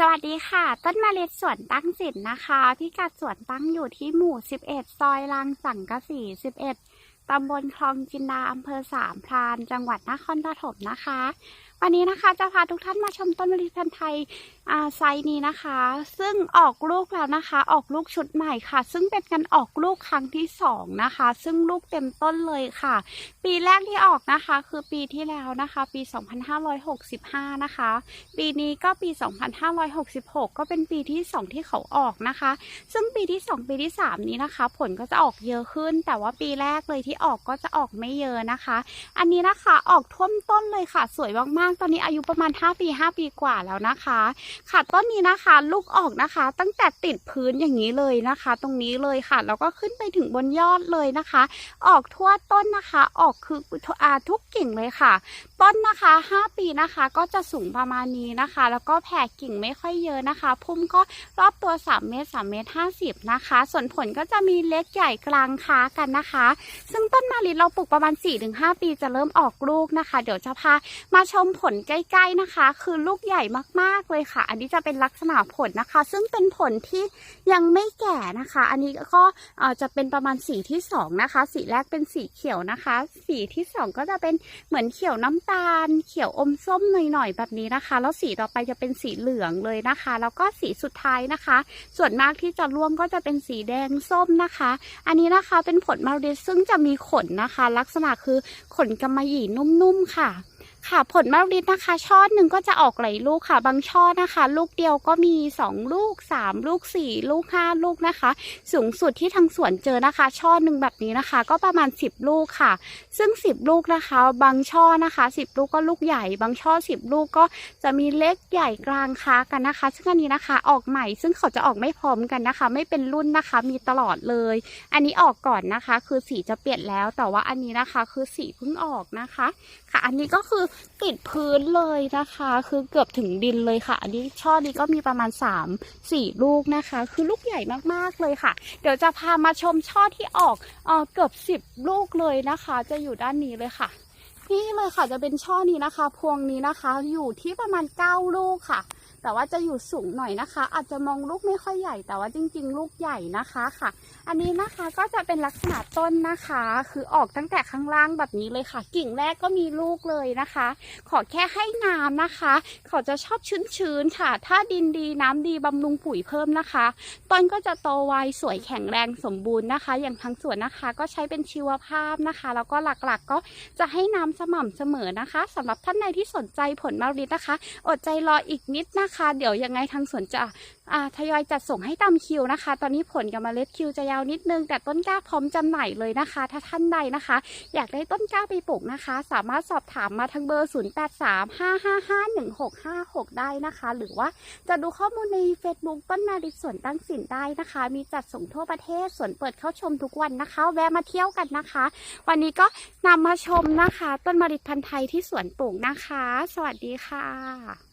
สวัสดีค่ะ ต้นมะเมล็ดสวนตั้งจิตนะคะพิกัดสวนตั้งอยู่ที่หมู่ 11 ซอยลางสังกะสี 11 ตำบลคลองจินดาอำเภอสามพราน จังหวัดนครปฐมนะคะวันนี้นะคะจะพาทุกท่านมาชมต้นมะลิพันธุ์ไทยไซนี้นะคะ ซึ่งออกลูกแล้วนะคะ ออกลูกชุดใหม่ค่ะ ซึ่งเป็นการออกลูกครั้งที่สองนะคะ ซึ่งลูกเต็มต้นเลยค่ะ ปีแรกที่ออกนะคะ คือปีที่แล้วนะคะ ปี 2565 นะคะ ปีนี้ก็ปี 2566 ก็เป็นปีที่ 2 ที่เขาออกนะคะ ซึ่งปีที่ 2 ปีที่ 3 นี้นะคะ ผลก็จะออกเยอะขึ้น แต่ว่าปีแรกเลยที่ออกก็จะออกไม่เยอะนะคะ อันนี้นะคะออกท่วมต้นเลยค่ะ สวยมากๆตอนนี้อายุประมาณ 5 ปี 5 ปีกว่าแล้วนะคะ ค่ะต้นนี้นะคะลูกออกนะคะ ตั้งแต่ติดพื้นอย่างนี้เลยนะคะ ตรงนี้เลยค่ะแล้วก็ขึ้นไปถึงบนยอดเลยนะคะ ออกทั่วต้นนะคะ ออกคืออาทุกกิ่งเลยค่ะ ต้นนะคะ 5 ปีนะคะก็จะสูงประมาณนี้นะคะ แล้วก็แผ่กิ่งไม่ค่อยเยอะนะคะ พุ่มก็รอบตัว 3 เมตร3เมตร50 นะคะ ส่วนผลก็จะมีเล็กใหญ่กลางค้ากันนะคะ ซึ่งต้นมะลิเราปลูกประมาณ 4-5 ปีจะเริ่มออกลูกนะคะ เดี๋ยวจะพามาชมผลใกล้ๆนะคะ คือลูกใหญ่มากๆเลยค่ะ อันนี้จะเป็นลักษณะผลนะคะ ซึ่งเป็นผลที่ยังไม่แก่นะคะ อันนี้ก็จะเป็นประมาณสีที่สองนะคะ สีแรกเป็นสีเขียวนะคะ สีที่สองก็จะเป็นเหมือนเขียวน้ำตาล เขียวอมส้มหน่อยๆแบบนี้นะคะ แล้วสีต่อไปจะเป็นสีเหลืองเลยนะคะ แล้วก็สีสุดท้ายนะคะ ส่วนมากที่จะร่วงก็จะเป็นสีแดงส้มนะคะ อันนี้นะคะเป็นผลมาริซึ่งจะมีขนนะคะ ลักษณะคือขนกำมะหยี่นุ่มๆค่ะ ค่ะผลมะลินะคะ ช่อหนึ่งก็จะออกหลายลูกค่ะ บางช่อนะคะ ลูกเดียวก็มี 2 ลูก 3 ลูก 4 ลูก 5 ลูกนะคะ สูงสุดที่ทางสวนเจอนะคะ ช่อหนึ่งแบบนี้นะคะ ก็ประมาณ 10 ลูกค่ะ ซึ่ง 10 ลูกนะคะ บางช่อนะคะ 10 ลูกก็ลูกใหญ่ บางช่อ 10 ลูกก็จะมีเล็กใหญ่กลางค้ากันนะคะ ซึ่งอันนี้นะคะออกใหม่ ซึ่งเขาจะออกไม่พร้อมกันนะคะ ไม่เป็นรุ่นนะคะ มีตลอดเลย อันนี้ออกก่อนนะคะ คือสีจะเปลี่ยนแล้ว แต่ว่าอันนี้นะคะ คือสีเพิ่งออกนะคะ ค่ะ อันนี้ก็คือติดพื้นเลยนะคะ คือเกือบถึงดินเลยค่ะ อันนี้ช่อนี้ก็มีประมาณ 3 4 ลูกนะคะ คือลูกใหญ่มากๆเลยค่ะ เดี๋ยวจะพามาชมช่อที่ออกเออเกือบ 10 ลูกเลยนะคะ จะอยู่ด้านนี้เลยค่ะ นี่เลยค่ะจะเป็นช่อนี้นะคะ พวงนี้นะคะ อยู่ที่ประมาณ 9 ลูกค่ะ แต่ว่าจะอยู่สูงหน่อยนะคะ อาจจะมองลูกไม่ค่อยใหญ่ แต่ว่าจริง ๆ ลูกใหญ่นะคะค่ะ อันนี้นะคะก็จะเป็นลักษณะต้นนะคะ คือออกตั้งแต่ข้างล่างแบบนี้เลยค่ะ กิ่งแรกก็มีลูกเลยนะคะ ขอแค่ให้น้ำนะคะ เขาจะชอบชื้นๆค่ะ ถ้าดินดีน้ำดีบำรุงปุ๋ยเพิ่มนะคะ ต้นก็จะโตไวสวยแข็งแรงสมบูรณ์นะคะ อย่างทั้งสวนนะคะก็ใช้เป็นชีวภาพนะคะ แล้วก็หลักๆก็จะให้น้ำสม่ำเสมอนะคะสำหรับท่านใดที่สนใจผลมะลินะคะ อดใจรออีกนิดนะคะเดี๋ยวยังไงทางสวนจะอ่าทยอยจัดส่งให้ตามคิวนะคะ ตอนนี้ผลกับเมล็ดคิวจะยาวนิดนึง แต่ต้นกล้าพร้อมจำหน่ายเลยนะคะ ถ้าท่านใดนะคะ อยากได้ต้นกล้าไปปลูกนะคะ สามารถสอบถามมาทางเบอร์ 0835551656 ได้นะคะ หรือว่าจะดูข้อมูลใน Facebook ต้นนาดิสวนตั้งสินได้นะคะ มีจัดส่งทั่วประเทศสวนเปิดเข้าชมทุกวันนะคะ แวะมาเที่ยวกันนะคะ วันนี้ก็นำมาชมนะคะ ต้นมะลิพันธุ์ไทยที่สวนปลูกนะคะ สวัสดีค่ะ